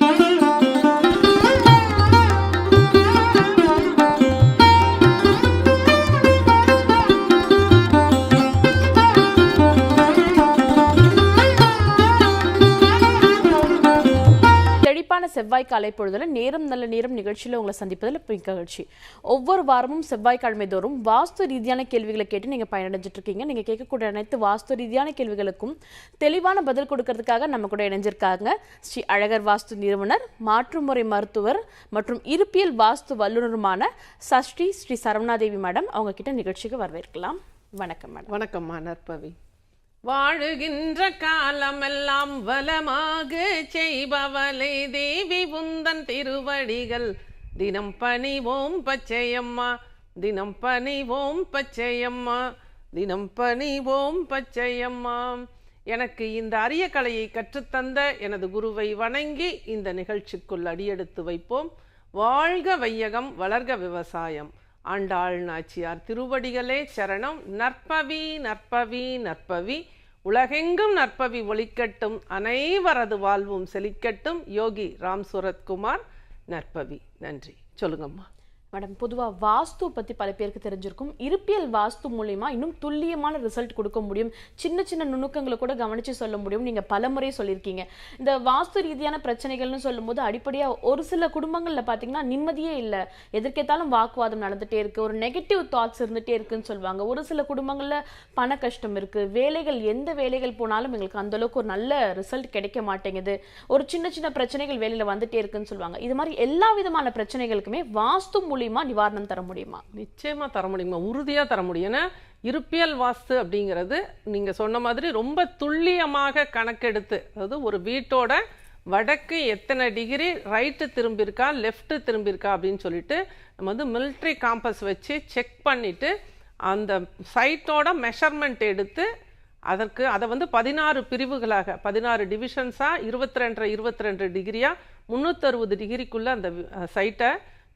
Música சிறப்பான செவ்வாய் காலை பொழுதுல நேரம் நல்ல நேரம் நிகழ்ச்சியில உங்களை சந்திப்பதில் நிகழ்ச்சி ஒவ்வொரு வாரமும் செவ்வாய்க்கிழமை தோறும் வாஸ்து ரீதியான கேள்விகளை கேட்டு நீங்க பயனடைஞ்சிட்டு இருக்கீங்க. நீங்க கேட்கக்கூடிய அனைத்து வாஸ்து ரீதியான கேள்விகளுக்கும் தெளிவான பதில் கொடுக்கறதுக்காக நம்ம கூட இணைஞ்சிருக்காங்க. ஸ்ரீ அழகர் வாஸ்து நிறுவனர் மாற்றுமுறை மருத்துவர் மற்றும் இருப்பியல் வாஸ்து வல்லுநருமான சஷ்டி ஸ்ரீ சரவணாதேவி மேடம் அவங்க கிட்ட நிகழ்ச்சிக்கு வரவேற்கலாம். வணக்கம் மேடம். வணக்கம்மா நற்பவி வாழுகின்ற காலமெல்லாம் வலமாக செய்பவளை தேவி உந்தன் திருவடிகள். தினம் பணிவோம் பச்சையம்மா தினம் பணிவோம் பச்சையம்மா தினம் பணிவோம் பச்சையம்மா. எனக்கு இந்த அரிய கலையை கற்றுத்தந்த எனது குருவை வணங்கி இந்த நிகழ்ச்சிக்குள் அடியெடுத்து வைப்போம். வாழ்க வையகம் வளர்க விவசாயம். ஆண்டாள் நாச்சியார் திருவடிகளே சரணம். நற்பவி நற்பவி நற்பவி. உலகெங்கும் நற்பவி ஒழிக்கட்டும் அனைவரது வாழ்வும் செழிக்கட்டும். யோகி ராம் சுரத்குமார் நற்பவி. நன்றி. சொல்லுங்கம்மா. மேடம் பொதுவாக வாஸ்து பற்றி பல பேருக்கு தெரிஞ்சிருக்கும். இருப்பியல் வாஸ்து மூலியமா இன்னும் துல்லியமான ரிசல்ட் கொடுக்க முடியும். சின்ன சின்ன நுணுக்கங்களை கூட கவனித்து சொல்ல முடியும். நீங்கள் பலமுறை சொல்லியிருக்கீங்க. இந்த வாஸ்து ரீதியான பிரச்சனைகள்னு சொல்லும்போது அடிப்படையாக ஒரு சில குடும்பங்களில் பார்த்தீங்கன்னா நிம்மதியே இல்லை. எதற்கேத்தாலும் வாக்குவாதம் நடந்துகிட்டே இருக்குது ஒரு நெகட்டிவ் தாட்ஸ் இருந்துட்டே இருக்குன்னு சொல்லுவாங்க. ஒரு சில குடும்பங்களில் பண கஷ்டம் இருக்குது வேலைகள் எந்த வேலைகள் போனாலும் எங்களுக்கு அந்த அளவுக்கு ஒரு நல்ல ரிசல்ட் கிடைக்க மாட்டேங்குது. ஒரு சின்ன சின்ன பிரச்சனைகள் வேலையில் வந்துகிட்டே இருக்குன்னு சொல்லுவாங்க. இது மாதிரி எல்லா விதமான பிரச்சனைகளுக்குமே வாஸ்து மூலியமா நிவாரணம் தர முடியுமா? நிச்சயமா தர முடியுமா? உறுதியா தர முடியும். ஏன்னா இருப்பியல் வாஸ்து அப்படிங்கிறது நீங்க சொன்ன மாதிரி ரொம்ப துல்லியமாக கணக்கெடுத்து அதாவது ஒரு வீட்டோட வடக்கு எத்தனை டிகிரி ரைட்டு திரும்பியிருக்கா லெஃப்ட்டு திரும்பியிருக்கா அப்படின்னு சொல்லிட்டு நம்ம வந்து மிலிட்ரி காம்பஸ் வச்சு செக் பண்ணிவிட்டு அந்த சைட்டோட மெஷர்மெண்ட் எடுத்து அதற்கு அதை வந்து பதினாறு பிரிவுகளாக பதினாறு டிவிஷன்ஸாக இருபத்தி ரெண்டரை இருபத்தி ரெண்டு டிகிரியாக முந்நூற்றறுபது டிகிரிக்குள்ளே அந்த சைட்டை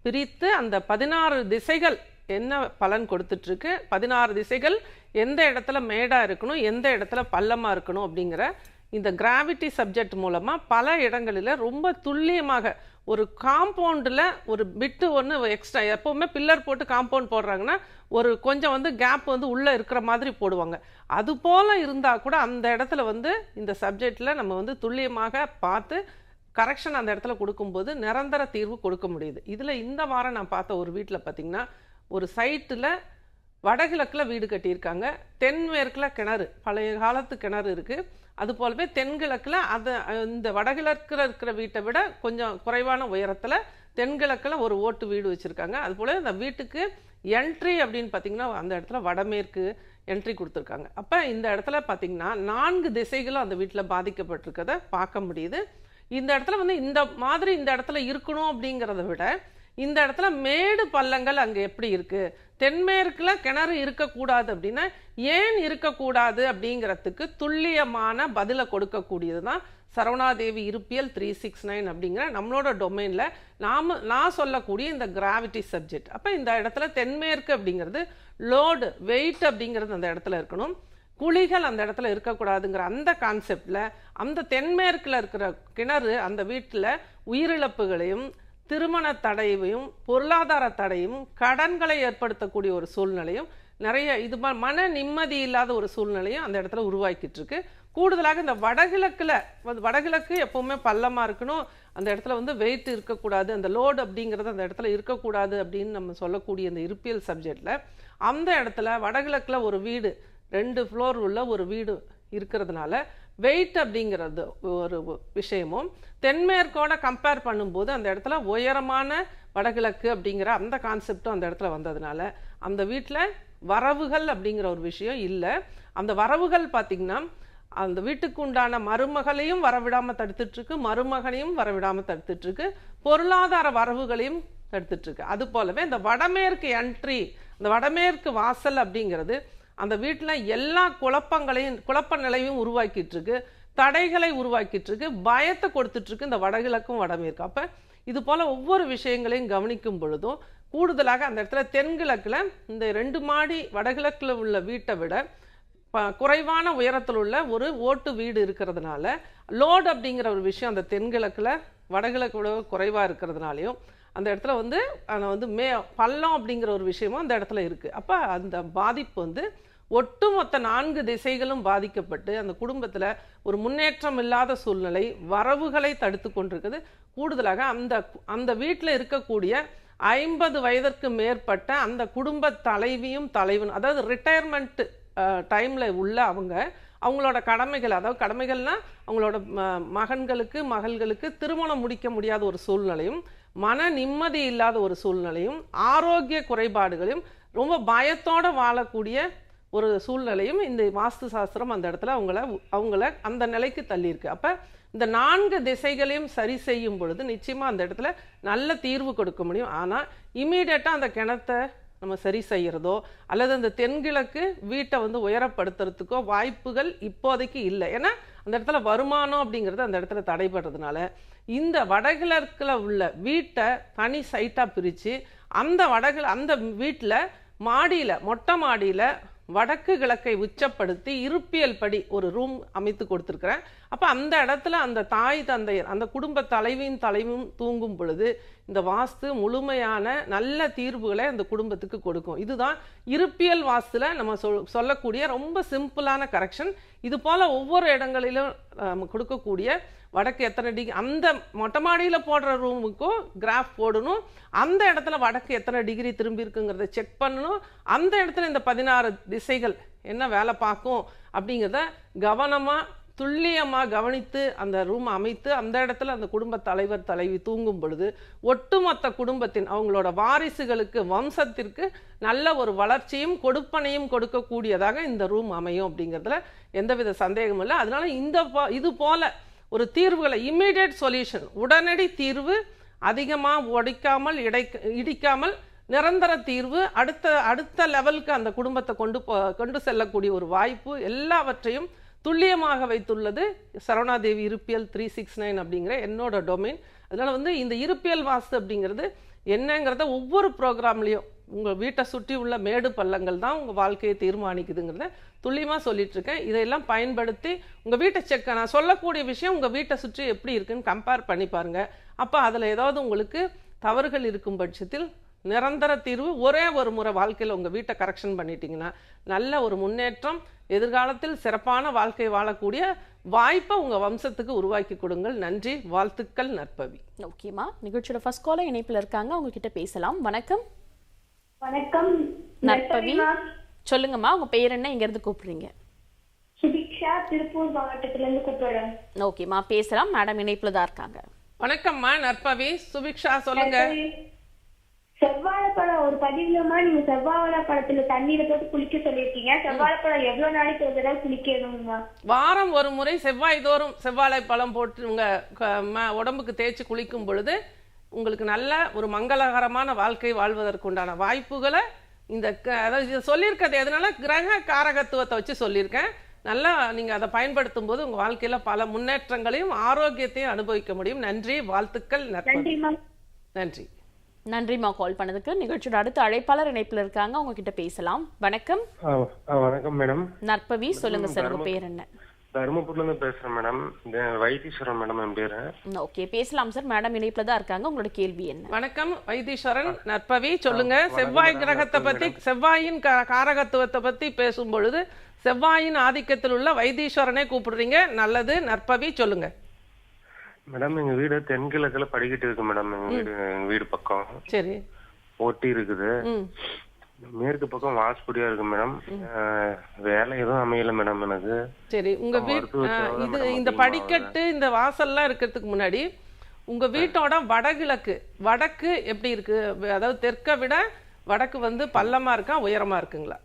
பிரித்து அந்த பதினாறு திசைகள் என்ன பலன் கொடுத்துட்ருக்கு? பதினாறு திசைகள் எந்த இடத்துல மேடாக இருக்கணும் எந்த இடத்துல பள்ளமாக இருக்கணும் அப்படிங்கிற இந்த கிராவிட்டி சப்ஜெக்ட் மூலமாக பல இடங்களில் ரொம்ப துல்லியமாக ஒரு காம்பவுண்டில் ஒரு பிட்டு ஒன்று எக்ஸ்ட்ரா எப்போவுமே பில்லர் போட்டு காம்பவுண்ட் போடுறாங்கன்னா ஒரு கொஞ்சம் வந்து கேப் வந்து உள்ளே இருக்கிற மாதிரி போடுவாங்க. அது போல் இருந்தால் கூட அந்த இடத்துல வந்து இந்த சப்ஜெக்டில் நம்ம வந்து துல்லியமாக பார்த்து கரெக்ஷன் அந்த இடத்துல கொடுக்கும்போது நிரந்தர தீர்வு கொடுக்க முடியுது. இதில் இந்த வாரம் நான் பார்த்த ஒரு வீட்டில் பார்த்தீங்கன்னா ஒரு சைட்டில் வடகிழக்கில் வீடு கட்டியிருக்காங்க. தென்மேற்கில் கிணறு பழைய காலத்து கிணறு இருக்குது அது போலவே தென்கிழக்கில் அதை இந்த வடகிழக்கில் இருக்கிற வீட்டை விட கொஞ்சம் குறைவான உயரத்தில் தென்கிழக்கில் ஒரு ஓட்டு வீடு வச்சுருக்காங்க. அது போல இந்த வீட்டுக்கு என்ட்ரி அப்படின்னு பார்த்தீங்கன்னா அந்த இடத்துல வடமேற்கு என்ட்ரி கொடுத்துருக்காங்க. அப்போ இந்த இடத்துல பார்த்தீங்கன்னா நான்கு திசைகளும் அந்த வீட்டில் பாதிக்கப்பட்டிருக்கதை பார்க்க முடியுது. இந்த இடத்துல வந்து இந்த மாதிரி இந்த இடத்துல இருக்கணும் அப்படிங்கிறத விட இந்த இடத்துல மேடு பள்ளங்கள் அங்கே எப்படி இருக்குது தென்மேற்கில் கிணறு இருக்கக்கூடாது அப்படின்னா ஏன் இருக்கக்கூடாது அப்படிங்கிறதுக்கு துல்லியமான பதிலை கொடுக்கக்கூடியது தான் சரவணாதேவி இருப்பியல் த்ரீ சிக்ஸ் நைன் அப்படிங்கிற நம்மளோட டொமைனில் நாம் நான் சொல்லக்கூடிய இந்த கிராவிட்டி சப்ஜெக்ட் அப்போ இந்த இடத்துல தென்மேற்கு அப்படிங்கிறது லோடு வெயிட் அப்படிங்கிறது அந்த இடத்துல இருக்கணும். குழிகள் அந்த இடத்துல இருக்கக்கூடாதுங்கிற அந்த கான்செப்டில் அந்த தென்மேற்கில் இருக்கிற கிணறு அந்த வீட்டில் உயிரிழப்புகளையும் திருமண தடையையும் பொருளாதார தடையும் கடன்களை ஏற்படுத்தக்கூடிய ஒரு சூழ்நிலையும் நிறைய இது மன நிம்மதி இல்லாத ஒரு சூழ்நிலையும் அந்த இடத்துல உருவாக்கிட்டு இருக்கு. கூடுதலாக இந்த வடகிழக்கில் வடகிழக்கு எப்பவுமே பள்ளமாக இருக்கணும். அந்த இடத்துல வந்து வெயிட் இருக்கக்கூடாது. அந்த லோடு அப்படிங்கிறது அந்த இடத்துல இருக்கக்கூடாது அப்படின்னு நம்ம சொல்லக்கூடிய இந்த இருப்பியல் சப்ஜெக்டில் அந்த இடத்துல வடகிழக்கில் ஒரு வீடு ரெண்டு ஃப்ளோர் உள்ள ஒரு வீடு இருக்கிறதுனால வெயிட் அப்படிங்கிறது ஒரு விஷயமும் தென்மேற்கோட கம்பேர் பண்ணும்போது அந்த இடத்துல உயரமான வடகிழக்கு அப்படிங்கிற அந்த கான்செப்டும் அந்த இடத்துல வந்ததுனால அந்த வீட்டில் வரவுகள் அப்படிங்கிற ஒரு விஷயம் இல்லை. அந்த வரவுகள் பார்த்திங்கன்னா அந்த வீட்டுக்கு உண்டான மருமகளையும் வரவிடாமல் தடுத்துட்ருக்கு மருமகனையும் வரவிடாமல் தடுத்துட்ருக்கு பொருளாதார வரவுகளையும் தடுத்துட்ருக்கு. அது போலவே இந்த வடமேற்கு என்ட்ரி இந்த வடமேற்கு வாசல் அப்படிங்கிறது அந்த வீட்டில் எல்லா குழப்பங்களையும் குழப்ப நிலையும் உருவாக்கிட்டு இருக்கு தடைகளை உருவாக்கிட்டு இருக்கு பயத்தை கொடுத்துட்டு இருக்கு இந்த வடகிழக்கும் வடமேற்கு. அப்போ இது போல் ஒவ்வொரு விஷயங்களையும் கவனிக்கும் பொழுதும் கூடுதலாக அந்த இடத்துல தென்கிழக்கில் இந்த ரெண்டு மாடி வடகிழக்கில் உள்ள வீட்டை விட ப குறைவான உயரத்தில் உள்ள ஒரு ஓட்டு வீடு இருக்கிறதுனால லோடு அப்படிங்கிற ஒரு விஷயம் அந்த தென்கிழக்கில் வடகிழக்கு விட குறைவாக இருக்கிறதுனாலையும் அந்த இடத்துல வந்து அதை வந்து மே பள்ளம் அப்படிங்கிற ஒரு விஷயமும் அந்த இடத்துல இருக்குது அப்போ அந்த பாதிப்பு வந்து ஒட்டுமொத்த நான்கு திசைகளும் பாதிக்கப்பட்டு அந்த குடும்பத்தில் ஒரு முன்னேற்றம் இல்லாத சூழ்நிலை வரவுகளை தடுத்து கொண்டிருக்குது. கூடுதலாக அந்த அந்த வீட்டில் இருக்கக்கூடிய ஐம்பது வயதிற்கு மேற்பட்ட அந்த குடும்ப தலைவியும் தலைவன் அதாவது ரிட்டையர்மெண்ட் டைமில் உள்ள அவங்க அவங்களோட கடமைகள் அதாவது கடமைகள்னா அவங்களோட ம- மகன்களுக்கு மகள்களுக்கு திருமணம் முடிக்க முடியாத ஒரு சூழ்நிலையும் மன நிம்மதி இல்லாத ஒரு சூழ்நிலையும் ஆரோக்கிய குறைபாடுகளையும் ரொம்ப பயத்தோடு வாழக்கூடிய ஒரு சூழ்நிலையும் இந்த வாஸ்து சாஸ்திரம் அந்த இடத்துல அவங்கள அவங்கள அந்த நிலைக்கு தள்ளியிருக்கு. அப்போ இந்த நான்கு திசைகளையும் சரி செய்யும் பொழுது நிச்சயமாக அந்த இடத்துல நல்ல தீர்வு கொடுக்க முடியும். ஆனால் இமீடியட்டாக அந்த கிணத்தை நம்ம சரி செய்கிறதோ அல்லது அந்த தென்கிழக்கு வீட்டை வந்து உயரப்படுத்துறதுக்கோ வாய்ப்புகள் இப்போதைக்கு இல்லை. ஏன்னா அந்த இடத்துல வருமானம் அப்படிங்கிறது அந்த இடத்துல தடைபடுறதுனால இந்த வடகிழக்கில் உள்ள வீட்டை தனி சைட்டாக பிரித்து அந்த வடகிழ அந்த வீட்டில் மாடியில் மொட்டை மாடியில் வடக்கு கிழக்கை உச்சப்படுத்தி இருப்பியல் படி ஒரு ரூம் அமைத்து கொடுத்துருக்குறேன். அப்போ அந்த இடத்துல அந்த தாய் தந்தையர் அந்த குடும்ப தலைவியும் தலைவும் தூங்கும் பொழுது இந்த வாஸ்து முழுமையான நல்ல தீர்வுகளை அந்த குடும்பத்துக்கு கொடுக்கும். இதுதான் இருப்பியல் வாஸ்துல நம்ம சொல் சொல்லக்கூடிய ரொம்ப சிம்பிளான கரெக்ஷன் இது போல் ஒவ்வொரு இடங்களிலும் நம்ம கொடுக்கக்கூடிய வடக்கு எத்தனை டிகிரி அந்த மொட்டை மாடியில் போடுற ரூமுக்கும் கிராஃப் போடணும். அந்த இடத்துல வடக்கு எத்தனை டிகிரி திரும்பி இருக்குங்கிறத செக் பண்ணணும். அந்த இடத்துல இந்த பதினாறு திசைகள் என்ன வேலை பார்க்கும் அப்படிங்கிறத கவனமாக துல்லியமாக கவனித்து அந்த ரூம் அமைத்து அந்த இடத்துல அந்த குடும்ப தலைவர் தலைவி தூங்கும் பொழுது ஒட்டுமொத்த குடும்பத்தின் அவங்களோட வாரிசுகளுக்கு வம்சத்திற்கு நல்ல ஒரு வளர்ச்சியும் கொடுப்பனையும் கொடுக்கக்கூடியதாக இந்த ரூம் அமையும் அப்படிங்கிறதுல எந்தவித சந்தேகமும் இல்லை. அதனால இந்த இது போல ஒரு தீர்வுகளை இம்மீடியட் சொல்யூஷன் உடனடி தீர்வு அதிகமாக உடைக்காமல் இடை இடிக்காமல் நிரந்தர தீர்வு அடுத்த அடுத்த லெவலுக்கு அந்த குடும்பத்தை கொண்டு போ கொண்டு செல்லக்கூடிய ஒரு வாய்ப்பு எல்லாவற்றையும் துல்லியமாக வைத்துள்ளது சரவணாதேவி இருப்பியல் த்ரீ சிக்ஸ் நைன் அப்படிங்கிற என்னோட டொமைன் அதனால் வந்து இந்த இருப்பியல் வாஸ்து அப்படிங்கிறது என்னங்கிறத ஒவ்வொரு ப்ரோக்ராம்லேயும் உங்கள் வீட்டை சுற்றி உள்ள மேடு பள்ளங்கள் தான் உங்கள் வாழ்க்கையை தீர்மானிக்குதுங்கிறத துல்லியமாக சொல்லிட்டு இருக்கேன் இதையெல்லாம் பயன்படுத்தி உங்கள் வீட்டை செக் நான் சொல்லக்கூடிய விஷயம் உங்கள் வீட்டை சுற்றி எப்படி இருக்குன்னு கம்பேர் பண்ணி பாருங்க. அப்போ அதில் ஏதாவது உங்களுக்கு தவறுகள் இருக்கும் பட்சத்தில் நிரந்தர தீர்வு ஒரே ஒரு முறை வாழ்க்கையில் உங்கள் வீட்டை கரெக்ஷன் பண்ணிட்டீங்கன்னா நல்ல ஒரு முன்னேற்றம் எதிர்காலத்தில் சிறப்பான வாழ்க்கை வாழக்கூடிய வாய்ப்பை உங்கள் வம்சத்துக்கு உருவாக்கி கொடுங்கள். நன்றி வாழ்த்துக்கள் நற்பவி. ஓகேம்மா நிகழ்ச்சியோட ஃபர்ஸ்ட் காலர் இணைப்பில் இருக்காங்க. உங்ககிட்ட பேசலாம். வணக்கம். வணக்கம். நற்பவி. சொல்லுங்கம்மா உங்க பேர் என்ன? இங்க இருந்து கூப்பிடுறீங்க? சுபிக்ஷா திருப்பூர் மாவட்டத்துல இருந்து கூப்பிடுறேன் ஓகேம்மா பேசலாம். மேடம் இணைப்புல தான் இருக்காங்க. வணக்கம்மா நற்பவி. சுபிக்ஷா சொல்லுங்க. செவ்வாழைப்பழம் ஒரு பதிவுலமா நீங்க செவ்வாழைப்பழத்துல தண்ணீரை போட்டு குளிக்க சொல்லியிருக்கீங்க. செவ்வாழைப்பழம் எவ்வளவு நாளைக்கு ஒரு தடவை குளிக்கணுமா வாரம் ஒரு முறை செவ்வாய் தோறும் செவ்வாழை பழம் போட்டு உங்க உடம்புக்கு தேய்ச்சி குளிக்கும் பொழுது உங்களுக்கு நல்ல ஒரு மங்களகரமான வாழ்க்கை வாழ்வதற்குண்டான வாய்ப்புகளை இந்த அதாவது இது சொல்லியிருக்கிறது எதனால? கிரக காரகத்துவத்தை வச்சு சொல்லியிருக்கேன். நல்லா நீங்க அதை பயன்படுத்தும் போது உங்க வாழ்க்கையில பல முன்னேற்றங்களையும் ஆரோக்கியத்தையும் அனுபவிக்க முடியும். நன்றி வாழ்த்துக்கள் நன்றிமா நன்றி நன்றிம்மா கால் பண்ணதுக்கு. நிகழ்ச்சியோட அடுத்த அழைப்பாளர் இணைப்புல இருக்காங்க. அவங்க கிட்ட பேசலாம். வணக்கம். வணக்கம் மேடம். நற்பவி சொல்லுங்க சார். உங்க பேர் என்ன? தருமபுரில இருந்து பேசுறேன் மேடம். இந்த வைத்தீஸ்வரன் மேடம் என் பேரு. ஓகே பேசலாம் சார். மேடம் இணைப்புல தான் இருக்காங்க. உங்களோட கேள்வி என்ன? வணக்கம் வைத்தீஸ்வரன் நற்பவி சொல்லுங்க. செவ்வாய் கிரகத்தை பத்தி செவ்வாயின் காரகத்துவத்தை பத்தி பேசும் பொழுது செவ்வாயின் ஆதிக்கத்தில் உள்ள வைத்தீஸ்வரனை கூப்பிடுறீங்க. நல்லது. நற்பவி சொல்லுங்க. மேடம் எங்க வீடு தென்கிழக்குல படிக்கட்டு இருக்கு மேடம். எங்க வீடு எங்க வீடு பக்கம். சரி. ஒட்டி இருக்குது. ம். மேற்கு பக்கம் வாஸ்படியா இருக்கு மேடம் வேலை எதுவும் அமையல மேடம் எனக்கு. சரி உங்க வீட் மருத்துவ ஆ, சேவை இது மேடம் இந்த படிக்கட்டு இந்த வாசல்லாம் இருக்கிறதுக்கு முன்னாடி உங்க வீட்டோட வடகிழக்கு வடக்கு எப்படி இருக்கு? அதாவது தெற்கை விட வடக்கு வந்து பள்ளமா இருக்கா உயரமா இருக்குங்களா?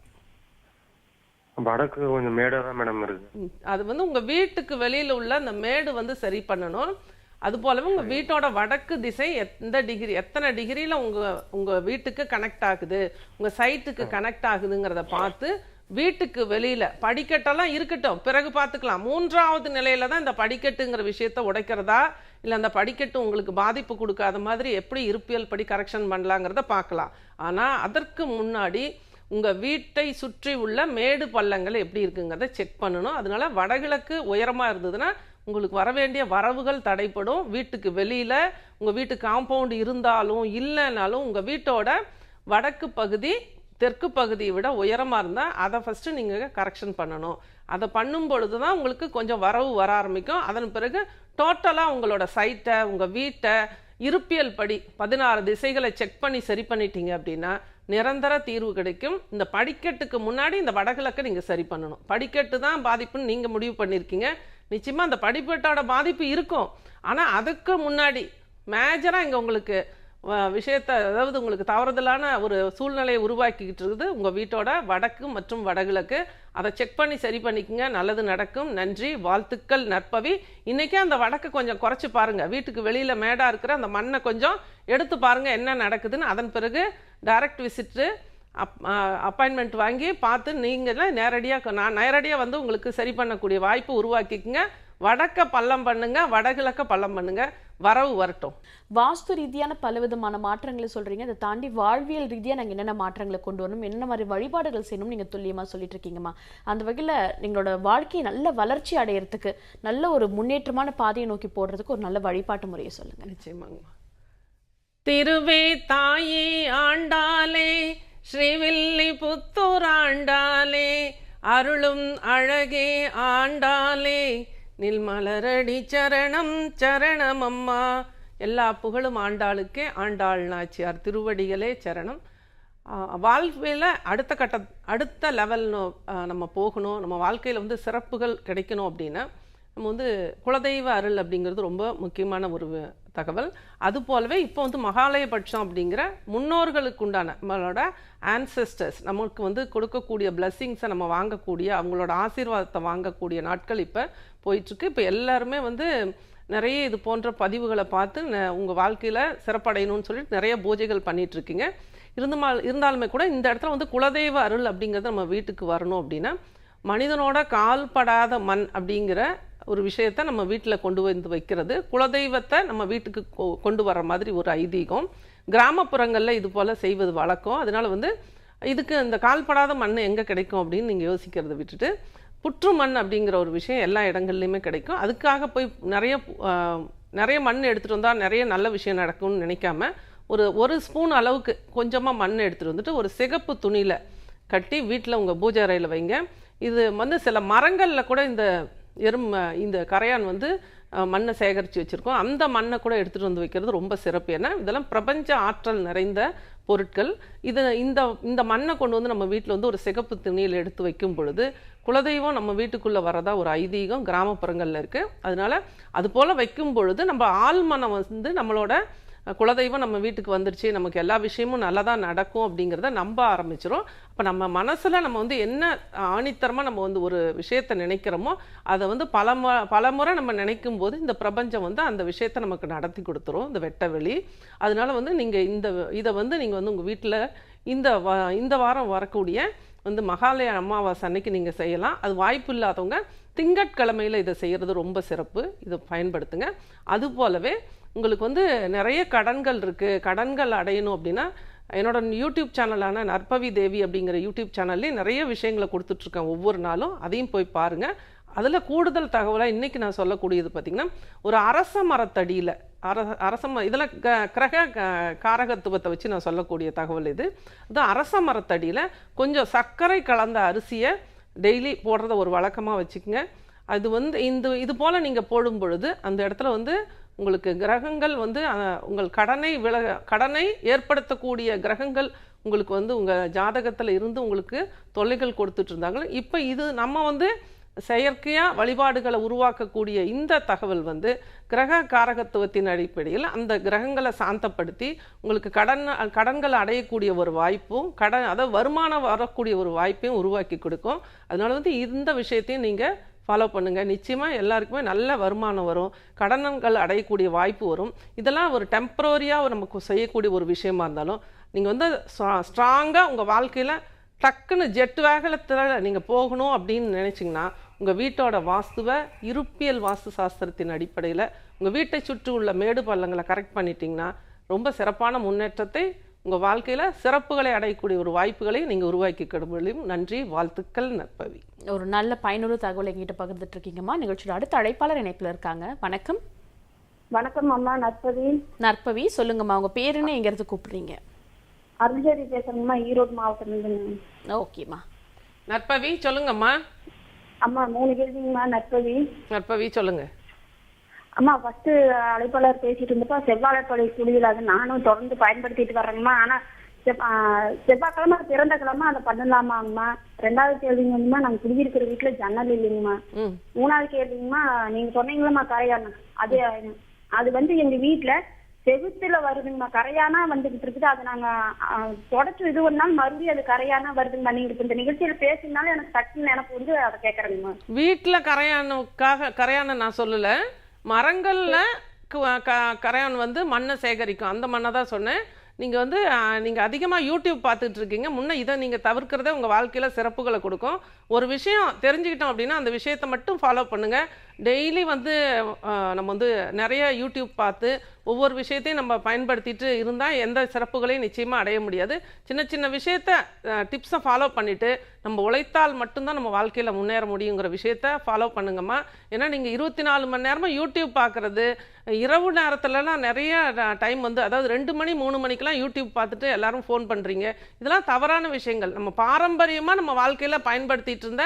வடக்கு கொஞ்சம் மேடா தான் மேடம் இருக்கு. அது வந்து உங்க வீட்டுக்கு வெளியில உள்ள அந்த மேடு வந்து சரி பண்ணணும். அது போலவே உங்க வீட்டோட வடக்கு திசை எந்த டிகிரி எத்தனை டிகிரியில உங்க உங்க வீட்டுக்கு கனெக்ட் ஆகுது? உங்க சைட்டுக்கு கனெக்ட் ஆகுதுங்கிறத பார்த்து வீட்டுக்கு வெளியில படிக்கட்டெல்லாம் இருக்கட்டும். பிறகு பார்த்துக்கலாம். மூன்றாவது நிலையில தான் இந்த படிக்கட்டுங்கிற விஷயத்த உடைக்கிறதா? இல்லை அந்த படிக்கட்டு உங்களுக்கு பாதிப்பு கொடுக்காத மாதிரி எப்படி இருப்பியல் படி கரெக்ஷன் பண்ணலாங்கிறத பார்க்கலாம். ஆனா அதற்கு முன்னாடி உங்கள் வீட்டை சுற்றி உள்ள மேடு பள்ளங்கள் எப்படி இருக்குங்கிறத செக் பண்ணணும். அதனால வடகிழக்கு உயரமாக இருந்ததுன்னா உங்களுக்கு வர வேண்டிய வரவுகள் தடைப்படும் வீட்டுக்கு வெளியில் உங்கள் வீட்டு காம்பவுண்ட் இருந்தாலும் இல்லைனாலும் உங்கள் வீட்டோட வடக்கு பகுதி தெற்கு பகுதியை விட உயரமாக இருந்தால் அதை ஃபஸ்ட்டு நீங்கள் கரெக்ஷன் பண்ணணும். அதை பண்ணும் பொழுது தான் உங்களுக்கு கொஞ்சம் வரவு வர ஆரம்பிக்கும். அதன் பிறகு டோட்டலாக உங்களோட சைட்டை உங்கள் வீட்டை இருப்பியல் படி பதினாறு திசைகளை செக் பண்ணி சரி பண்ணிட்டீங்க அப்படின்னா நிரந்தர தீர்வு கிடைக்கும். இந்த படிக்கட்டுக்கு முன்னாடி இந்த வடகிழக்கை நீங்கள் சரி பண்ணணும். படிக்கட்டு தான் பாதிப்புன்னு நீங்கள் முடிவு பண்ணியிருக்கீங்க. நிச்சயமாக அந்த படிப்பட்டோட பாதிப்பு இருக்கும். ஆனால் அதுக்கு முன்னாடி மேஜராக இங்கே உங்களுக்கு வ- விஷயத்தை அதாவது உங்களுக்கு தவறுதலான ஒரு சூழ்நிலையை உருவாக்கிக்கிட்டு இருக்குது. உங்கள் வீட்டோட வடக்கு மற்றும் வடகிழக்கு. அதை செக் பண்ணி சரி பண்ணிக்கோங்க. நல்லது நடக்கும். நன்றி. வாழ்த்துக்கள் நற்பவி. இன்றைக்கே அந்த வடக்கு கொஞ்சம் குறைச்சி பாருங்கள் வீட்டுக்கு வெளியில் மேடாக இருக்கிற அந்த மண்ணை கொஞ்சம் எடுத்து பாருங்கள் என்ன நடக்குதுன்னு. அதன் பிறகு டைரக்ட் விசிட்டு அப் அப்பாயின்மெண்ட் வாங்கி பார்த்து நீங்களே நேரடியாக நான் நேரடியாக வந்து உங்களுக்கு சரி பண்ணக்கூடிய வாய்ப்பு உருவாக்கிக்கங்க. வடக்க பள்ளம் பண்ணுங்க வடகிழக்க பள்ளம் பண்ணுங்க. வரவு வரட்டும். வாஸ்து ரீதியான பலவிதமான மாற்றங்களை சொல்றீங்க. அதை தாண்டி வாழ்வியல் ரீதியா நாங்க என்னென்ன மாற்றங்களை கொண்டு வரணும் என்னென்ன மாதிரி வழிபாடுகள் செய்யணும் நீங்க துல்லியமா சொல்லிட்டு இருக்கீங்கம்மா. அந்த வகையில எங்களோட வாழ்க்கையை நல்ல வளர்ச்சி அடையறதுக்கு நல்ல ஒரு முன்னேற்றமான பாதையை நோக்கி போடுறதுக்கு ஒரு நல்ல வழிபாட்டு முறையை சொல்லுங்க. நிச்சயமாங்கம்மா. திருவே தாயே ஆண்டாலே ஸ்ரீவில்லி புத்தூர் ஆண்டாலே அருளும் அழகே ஆண்டாலே நில்மலரடி சரணம் சரணம் அம்மா எல்லா புகழும் ஆண்டாளுக்கே ஆண்டாள் நாச்சியார் திருவடிகளே சரணம். வாழ்க்கையில் அடுத்த கட்ட அடுத்த லெவல் நம்ம போகணும். நம்ம வாழ்க்கையில் வந்து சிறப்புகள் கிடைக்கணும் அப்படின்னா நம்ம வந்து குலதெய்வ அருள் அப்படிங்கிறது ரொம்ப முக்கியமான ஒரு தகவல். அது போலவே இப்போ வந்து மகாலயபட்சம் அப்படிங்கிற முன்னோர்களுக்கு உண்டான நம்மளோட ஆன்செஸ்டர்ஸ் நமக்கு வந்து கொடுக்கக்கூடிய பிளஸ்ஸிங்ஸை நம்ம வாங்கக்கூடிய அவங்களோட ஆசீர்வாதத்தை வாங்கக்கூடிய நாட்கள் இப்போ போயிட்டுருக்கு. இப்போ எல்லாருமே வந்து நிறைய இது போன்ற பதிவுகளை பார்த்து உங்கள் வாழ்க்கையில் சிறப்படையணும்னு சொல்லிட்டு நிறைய பூஜைகள் பண்ணிகிட்ருக்கீங்க இருக்கீங்க இருந்தாலுமே கூட இந்த இடத்துல வந்து குலதெய்வ அருள் அப்படிங்கிறது நம்ம வீட்டுக்கு வரணும் அப்படின்னா மனிதனோட கால்படாத மண் அப்படிங்கிற ஒரு விஷயத்தை நம்ம வீட்டில் கொண்டு வந்து வைக்கிறது. குலதெய்வத்தை நம்ம வீட்டுக்கு கொ- கொண்டு வர மாதிரி ஒரு ஐதீகம். கிராமப்புறங்களில் இது போல் செய்வது வழக்கம். அதனால் வந்து இதுக்கு இந்த கால்படாத மண் எங்கே கிடைக்கும் அப்படின்னு நீங்கள் யோசிக்கிறத விட்டுட்டு புற்று மண் அப்படிங்கிற ஒரு விஷயம் எல்லா இடங்கள்லையுமே கிடைக்கும். அதுக்காக போய் நிறைய நிறைய மண் எடுத்துகிட்டு வந்தால் நிறைய நல்ல விஷயம் நடக்கும்னு நினைக்காம ஒரு ஒரு ஸ்பூன் அளவுக்கு கொஞ்சமாக மண் எடுத்துகிட்டு வந்துட்டு ஒரு சிகப்பு துணியில் கட்டி வீட்டில் உங்கள் பூஜை அறையில் வைங்க. இது வந்து சில மரங்களில் கூட இந்த எறும் இந்த கரையான் வந்து மண்ணை சேகரித்து வச்சுருக்கோம். அந்த மண்ணை கூட எடுத்துகிட்டு வந்து வைக்கிறது ரொம்ப சிறப்பு. ஏன்னா இதெல்லாம் பிரபஞ்ச ஆற்றல் நிறைந்த பொருட்கள். இது இந்த இந்த மண்ணை கொண்டு வந்து நம்ம வீட்டில் வந்து ஒரு சிகப்பு துணியில் எடுத்து வைக்கும் பொழுது குலதெய்வம் நம்ம வீட்டுக்குள்ளே வரதா ஒரு ஐதீகம் கிராமப்புறங்களில் இருக்குது அதனால் அது போல் வைக்கும் பொழுது நம்ம ஆழ்மனம் வந்து நம்மளோட குலதெய்வம் நம்ம வீட்டுக்கு வந்துருச்சு நமக்கு எல்லா விஷயமும் நல்லா தான் நடக்கும் அப்படிங்கிறத நம்ப ஆரம்பிச்சிரும். அப்போ நம்ம மனசில் நம்ம வந்து என்ன ஆணித்தரமாக நம்ம வந்து ஒரு விஷயத்தை நினைக்கிறோமோ அதை வந்து பல பலமுறை நம்ம நினைக்கும் போது இந்த பிரபஞ்சம் வந்து அந்த விஷயத்தை நமக்கு நடத்தி கொடுத்துரும் இந்த வெட்ட வெளி. அதனால வந்து நீங்கள் இந்த இதை வந்து நீங்கள் வந்து உங்கள் வீட்டில் இந்த வா இந்த வாரம் வரக்கூடிய வந்து மகாலய அமாவாசை அன்னைக்கு நீங்கள் செய்யலாம். அது வாய்ப்பு இல்லாதவங்க திங்கட்கிழமையில் இதை செய்கிறது ரொம்ப சிறப்பு. இதை பயன்படுத்துங்க. அது போலவே உங்களுக்கு வந்து நிறைய கடன்கள் இருக்குது கடன்கள் அடையணும் அப்படின்னா என்னோட யூடியூப் சேனலான நற்பவி தேவி அப்படிங்கிற யூடியூப் சேனல்லையும் நிறைய விஷயங்களை கொடுத்துட்ருக்கேன் ஒவ்வொரு நாளும். அதையும் போய் பாருங்கள் அதில் கூடுதல் தகவலாக இன்றைக்கி நான் சொல்லக்கூடியது பார்த்திங்கன்னா ஒரு அரச மரத்தடியில் அர அரச ம இதெல்லாம் க கிரக க- காரகத்துவத்தை வச்சு நான் சொல்லக்கூடிய தகவல் இது. அது அரச மரத்தடியில் கொஞ்சம் சர்க்கரை கலந்த அரிசியை டெய்லி போடுறத ஒரு வழக்கமாக வச்சுக்கோங்க. அது வந்து இந்த இது போல் நீங்கள் போடும் பொழுது அந்த இடத்துல வந்து உங்களுக்கு கிரகங்கள் வந்து உங்கள் கடனை விலக கடனை ஏற்படுத்தக்கூடிய கிரகங்கள் உங்களுக்கு வந்து உங்கள் ஜாதகத்தில் இருந்து உங்களுக்கு தொல்லைகள் கொடுத்துட்டு இருந்தாங்க. இப்போ இது நம்ம வந்து செயற்கையாக வழிபாடுகளை உருவாக்கக்கூடிய இந்த தகவல் வந்து கிரக காரகத்துவத்தின் அடிப்படையில் அந்த கிரகங்களை சாந்தப்படுத்தி உங்களுக்கு கடன் கடன்களை அடையக்கூடிய ஒரு வாய்ப்பும் கடன் அதாவது வருமானம் வரக்கூடிய ஒரு வாய்ப்பையும் உருவாக்கி கொடுக்கும். அதனால வந்து இந்த விஷயத்தையும் நீங்கள் ஃபாலோ பண்ணுங்கள் நிச்சயமாக எல்லாருக்குமே நல்ல வருமானம் வரும். கடனங்கள் அடையக்கூடிய வாய்ப்பு வரும். இதெல்லாம் ஒரு டெம்பரரியாக நமக்கு செய்யக்கூடிய ஒரு விஷயமா இருந்தாலும் நீங்கள் வந்து ஸ்ட்ராங்காக உங்கள் வாழ்க்கையில் டக்குன்னு ஜெட் வேகலத்தில் நீங்கள் போகணும் அப்படின்னு நினச்சிங்கன்னா உங்கள் வீட்டோட வாஸ்துவை இருப்பியல் வாஸ்து சாஸ்திரத்தின் அடிப்படையில் உங்கள் வீட்டை சுற்றி உள்ள மேடு பள்ளங்களை கரெக்ட் பண்ணிட்டீங்கன்னா ரொம்ப சிறப்பான முன்னேற்றத்தை உங்கள் வாழ்க்கையில் சிறப்புகளை அடையக்கூடிய ஒரு வாய்ப்புகளை நீங்கள் உருவாக்கி கொடுமையும் நன்றி வாழ்த்துக்கள் நற்பவி. ஒரு நல்ல பயனுள்ள தகவல் எங்கிட்ட பகிர்ந்துட்டு இருக்கீங்கம்மா. நிகழ்ச்சியோட அடுத்த அழைப்பாளர் இணைப்புல இருக்காங்க. வணக்கம். வணக்கம் அம்மா நற்பதி நற்பவி சொல்லுங்கம்மா உங்க பேர் என்ன எங்க இருந்து கூப்பிடுறீங்க? அருள்ஜோதி பேசுறேங்கம்மா ஈரோடு மாவட்டத்திலிருந்து ஓகேம்மா. நற்பவி சொல்லுங்கம்மா. அம்மா மூணு கேள்விங்கம்மா நற்பதி நற்பவி சொல்லுங்க. அம்மா ஃபர்ஸ்ட் அழைப்பாளர் பேசிட்டு இருந்தப்ப செவ்வாழைப்படை குடியில் அது நானும் தொடர்ந்து பயன்படுத்திட்டு வர்றேங்கம்மா. ஆனா செவ்வாய்க்கிழமை பிறந்த கிழமை அதை பண்ணலாமா அம்மா? ரெண்டாவது கேள்விங்க வந்துமா நாங்க குடியிருக்கிற வீட்டுல ஜன்னல் இல்லைங்கம்மா. மூணாவது கேள்விங்கம்மா நீங்க சொன்னீங்களம்மா கரையானம். அது அது வந்து எங்க வீட்டுல செவுத்துல வருதுங்கம்மா. கரையானா வந்துகிட்டு இருக்குது. அது நாங்க தொடச்சு இது ஒரு நாள் மறுபடியும் அது கரையானா வருதுங்கம்மா. நீங்க இப்ப இந்த நிகழ்ச்சியில பேசினாலும் எனக்கு டக்குன்னு எனக்கு வந்து அதை கேக்குறேங்கம்மா. வீட்டில் கரையானுக்காக கரையானை நான் சொல்லலை. மரங்களில் கரையான் வந்து மண்ணை சேகரிக்கும். அந்த மண்ணை தான் சொன்னேன். நீங்கள் வந்து நீங்கள் அதிகமாக யூடியூப் பார்த்துட்டு இருக்கீங்க முன்னே இதை நீங்கள் தவிர்க்கிறதே உங்கள் வாழ்க்கையில் சிறப்புகளை கொடுக்கும். ஒரு விஷயம் தெரிஞ்சுக்கிட்டோம் அப்படின்னா அந்த விஷயத்தை மட்டும் ஃபாலோ பண்ணுங்கள் டெய்லி வந்து நம்ம வந்து நிறைய யூடியூப் பார்த்து ஒவ்வொரு விஷயத்தையும் நம்ம பயன்படுத்திட்டு இருந்தால் எந்த சிறப்புகளையும் நிச்சயமாக அடைய முடியாது. சின்ன சின்ன விஷயத்த டிப்ஸை ஃபாலோ பண்ணிவிட்டு நம்ம உழைத்தால் மட்டும்தான் நம்ம வாழ்க்கையில் முன்னேற முடியுங்கிற விஷயத்த ஃபாலோ பண்ணுங்கம்மா. ஏன்னா நீங்கள் இருபத்தி நாலு மணி நேரமாக யூடியூப் பார்க்குறது இரவு நேரத்துலலாம் நிறைய டைம் வந்து அதாவது ரெண்டு மணி மூணு மணிக்கெலாம் யூடியூப் பார்த்துட்டு எல்லாரும் ஃபோன் பண்ணுறீங்க இதெல்லாம் தவறான விஷயங்கள். நம்ம பாரம்பரியமாக நம்ம வாழ்க்கையில் பயன்படுத்திகிட்டு இருந்த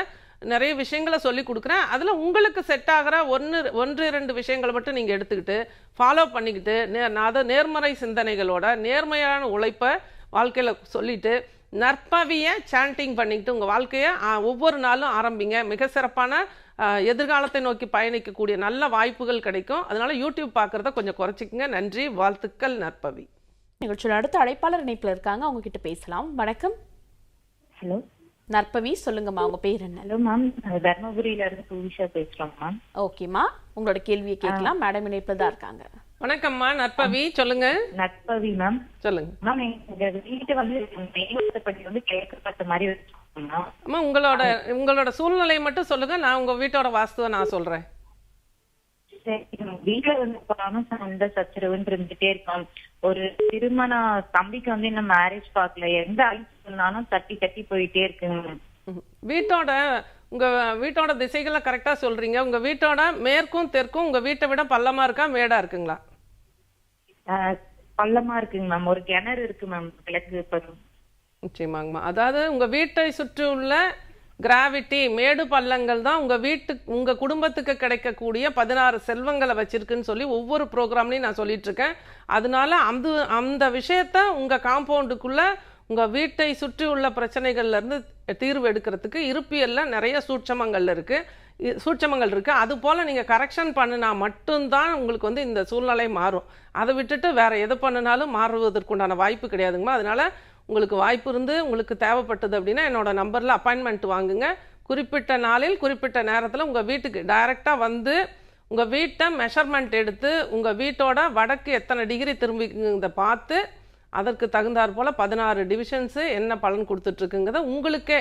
நிறைய விஷயங்களை சொல்லி கொடுக்குறேன். அதில் உங்களுக்கு செட் ஆகிற ஒன்று ஒன்று ரெண்டு விஷயங்களை மட்டும் நீங்கள் எடுத்துக்கிட்டு ஃபாலோ பண்ணிக்கிட்டு நே நான் அதை நேர்மறை சிந்தனைகளோட நேர்மையான உழைப்பை வாழ்க்கையில் சொல்லிட்டு நற்பவியை சாண்டிங் பண்ணிக்கிட்டு உங்கள் வாழ்க்கையை ஒவ்வொரு நாளும் ஆரம்பிங்க. மிக சிறப்பான எதிர்காலத்தை நோக்கி பயணிக்கக்கூடிய நல்ல வாய்ப்புகள் கிடைக்கும். அதனால யூடியூப் பார்க்குறத கொஞ்சம் குறைச்சிக்கங்க. நன்றி வாழ்த்துக்கள் நற்பவி. நிகழ்ச்சியோட அடுத்த அழைப்பாளர் இணைப்புல இருக்காங்க. அவங்க கிட்ட பேசலாம். வணக்கம். ஹலோ. நற்பவி சொல்லுங்கம்மா உங்க பேர் என்ன? ஹலோ மேம் தர்மபுரியில இருந்து பூவிஷா பேசுறோம் மேம் ஓகேம்மா உங்களோட கேள்வியை கேட்கலாம். மேடம் இணைப்புல தான் இருக்காங்க. வணக்கம்மா. நற்பவி சொல்லுங்க. நட்பவி மேம் சொல்லுங்க. மேம் எங்க வீட்டு வந்து பற்றி வந்து கேட்கப்பட்ட மாதிரி அம்மா உங்களோட உங்களோட சூழ்நிலையை மட்டும் சொல்லுங்க. நான் உங்க வீட்டோட வாஸ்துவை நான் சொல்றேன். வீட்டுல வந்து பணம் சண்டை சச்சரவுன்னு இருந்துட்டே இருக்கோம். ஒரு திருமண தம்பிக்கு வந்து இன்னும் மேரேஜ் பார்க்கல. எந்த ஐஸ் சொன்னாலும் தட்டி தட்டி போயிட்டே இருக்குங்க. வீட்டோட உங்க வீட்டோட திசைகளை கரெக்டா சொல்றீங்க. உங்க வீட்டோட மேற்கும் தெற்கும் உங்க வீட்டை விட பள்ளமா இருக்கா மேடா இருக்குங்களா? பள்ளமா இருக்குங்க மேம். ஒரு கிணறு இருக்கு மேம் கிழக்கு நிச்சயமாங்கம்மா அதாவது உங்க வீட்டை சுற்றி உள்ள கிராவிட்டி மேடு பள்ளங்கள் தான் உங்கள் வீட்டு உங்கள் குடும்பத்துக்கு கிடைக்கக்கூடிய பதினாறு செல்வங்களை வச்சிருக்குன்னு சொல்லி ஒவ்வொரு ப்ரோக்ராம்லையும் நான் சொல்லிகிட்ருக்கேன் அதனால அந்த அந்த விஷயத்த உங்கள் காம்பவுண்டுக்குள்ளே உங்கள் வீட்டை சுற்றி உள்ள பிரச்சனைகள்லேருந்து தீர்வு எடுக்கிறதுக்கு இருப்பியல்ல நிறைய சூட்சமங்கள் இருக்குது சூட்சமங்கள் இருக்குது அது போல் நீங்கள் கரெக்ஷன் பண்ணினா மட்டும்தான் உங்களுக்கு வந்து இந்த சூழ்நிலை மாறும். அதை விட்டுட்டு வேறு எது பண்ணினாலும் மாறுவதற்குண்டான வாய்ப்பு கிடையாதுங்கம்மா. அதனால் உங்களுக்கு வாய்ப்பு இருந்து உங்களுக்கு தேவைப்பட்டது அப்படின்னா என்னோட நம்பரில் அப்பாயின்மெண்ட் வாங்குங்க. குறிப்பிட்ட நாளில் குறிப்பிட்ட நேரத்தில் உங்கள் வீட்டுக்கு டைரெக்டாக வந்து உங்கள் வீட்டை மெஷர்மெண்ட் எடுத்து உங்கள் வீட்டோட வடக்கு எத்தனை டிகிரி திரும்பிங்கிறத பார்த்து அதற்கு தகுந்தாற் போல் பதினாறு டிவிஷன்ஸு என்ன பலன் கொடுத்துட்ருக்குங்கிறத உங்களுக்கே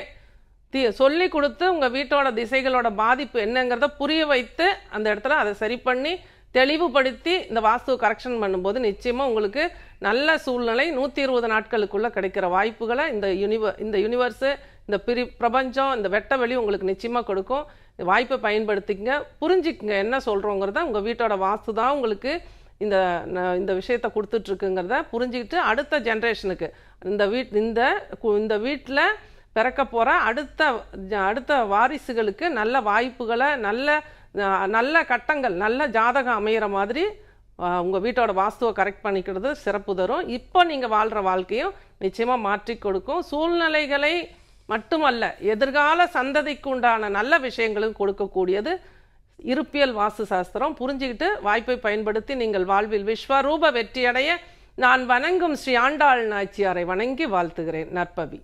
தி சொல்லி கொடுத்து உங்கள் வீட்டோட திசைகளோட பாதிப்பு என்னங்கிறத புரிய வைத்து அந்த இடத்துல அதை சரி பண்ணி தெளிவுபடுத்தி இந்த வாஸ்து கரெக்ஷன் பண்ணும்போது நிச்சயமாக உங்களுக்கு நல்ல சூழ்நிலை நூற்றி இருபது நாட்களுக்குள்ளே கிடைக்கிற வாய்ப்புகளை இந்த யூனிவ இந்த யூனிவர்ஸு இந்த பிரி பிரபஞ்சம் இந்த வெட்ட வெளி உங்களுக்கு நிச்சயமாக கொடுக்கும். இந்த வாய்ப்பை பயன்படுத்திக்கங்க. புரிஞ்சுக்குங்க என்ன சொல்கிறோங்கிறத உங்கள் வீட்டோட வாஸ்து தான் உங்களுக்கு இந்த இந்த விஷயத்தை கொடுத்துட்ருக்குங்கிறத புரிஞ்சுக்கிட்டு அடுத்த ஜென்ரேஷனுக்கு இந்த வீட் இந்த இந்த வீட்டில் பிறக்க போகிற அடுத்த ஜ- அடுத்த வாரிசுகளுக்கு நல்ல வாய்ப்புகளை நல்ல நல்ல கட்டங்கள் நல்ல ஜாதகம் அமையிற மாதிரி உங்கள் வீட்டோட வாஸ்துவை கரெக்ட் பண்ணிக்கிறது சிறப்பு தரும். இப்போ நீங்கள் வாழ்கிற வாழ்க்கையும் நிச்சயமாக மாற்றி கொடுக்கும். சூழ்நிலைகளை மட்டுமல்ல எதிர்கால சந்ததிக்கு உண்டான நல்ல விஷயங்களும் கொடுக்கக்கூடியது இருப்பியல் வாஸ்து சாஸ்திரம். புரிஞ்சுக்கிட்டு வாய்ப்பை பயன்படுத்தி நீங்கள் வாழ்வில் விஸ்வரூப வெற்றியடைய நான் வணங்கும் ஸ்ரீ ஆண்டாள் நாச்சியாரை வணங்கி வாழ்த்துகிறேன். நற்பவி.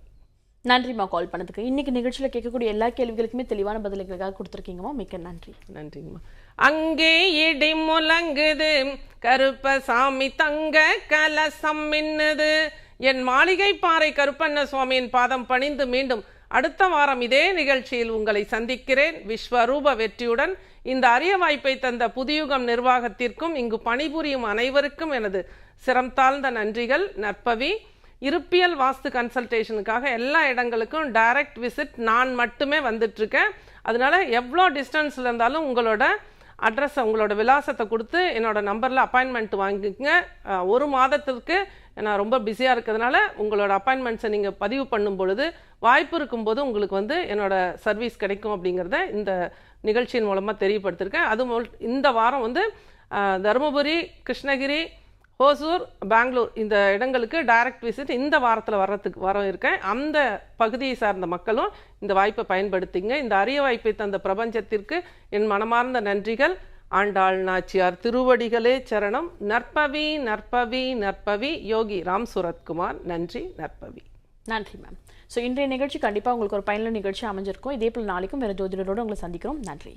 நன்றிம்மா கால் பண்ணதுக்கு. இன்னைக்கு நிகழ்ச்சியில் கேட்கக்கூடிய எல்லா கேள்விகளுக்குமே தெளிவான பதில்களுக்காக கொடுத்துருக்கீங்கம்மா. மிக்க நன்றி. நன்றிங்கம்மா. அங்கே இடி முழங்குது கருப்பசாமி தங்க கலசம் மின்னுது. என் மாளிகை பாறை கருப்பண்ண சுவாமியின் பாதம் பணிந்து மீண்டும் அடுத்த வாரம் இதே நிகழ்ச்சியில் உங்களை சந்திக்கிறேன். விஸ்வரூப வெற்றியுடன் இந்த அரிய வாய்ப்பை தந்த புதியுகம் நிர்வாகத்திற்கும் இங்கு பணிபுரியும் அனைவருக்கும் எனது சிரம் தாழ்ந்த நன்றிகள். நற்பவி இருப்பியல் வாஸ்து கன்சல்டேஷனுக்காக எல்லா இடங்களுக்கும் டைரக்ட் விசிட் நான் மட்டுமே வந்துட்டுருக்கேன். அதனால எவ்வளோ டிஸ்டன்ஸில் இருந்தாலும் உங்களோட அட்ரஸை உங்களோட விலாசத்தை கொடுத்து என்னோடய நம்பரில் அப்பாயின்மெண்ட் வாங்கிக்கங்க. ஒரு மாதத்திற்கு நான் ரொம்ப பிஸியாக இருக்கிறதுனால உங்களோட அப்பாயின்மெண்ட்ஸை நீங்கள் பதிவு பண்ணும் பொழுது வாய்ப்பு இருக்கும்போது உங்களுக்கு வந்து என்னோட சர்வீஸ் கிடைக்கும் அப்படிங்கிறத இந்த நிகழ்ச்சியின் மூலமாக தெரியப்படுத்திருக்கேன். அது இந்த வாரம் வந்து தருமபுரி கிருஷ்ணகிரி ஹோசூர் பெங்களூர் இந்த இடங்களுக்கு டைரக்ட் விசிட் இந்த வாரத்தில் வர்றதுக்கு வர இருக்கேன். அந்த பகுதியை சார்ந்த மக்களும் இந்த வாய்ப்பை பயன்படுத்திங்க. இந்த அரிய வாய்ப்பை தந்த பிரபஞ்சத்திற்கு என் மனமார்ந்த நன்றிகள். ஆண்டாள் நாச்சியார் திருவடிகளே சரணம். நற்பவி நற்பவி நற்பவி. யோகி ராம் சுரத்குமார். நன்றி நற்பவி. நன்றி மேம் ஸோ இன்றைய நிகழ்ச்சி கண்டிப்பாக உங்களுக்கு ஒரு பயனுள்ள நிகழ்ச்சி அமைஞ்சிருக்கும். இதே போல் நாளைக்கும் வேறு ஜோதிடரோடு உங்களை சந்திக்கிறோம். நன்றி.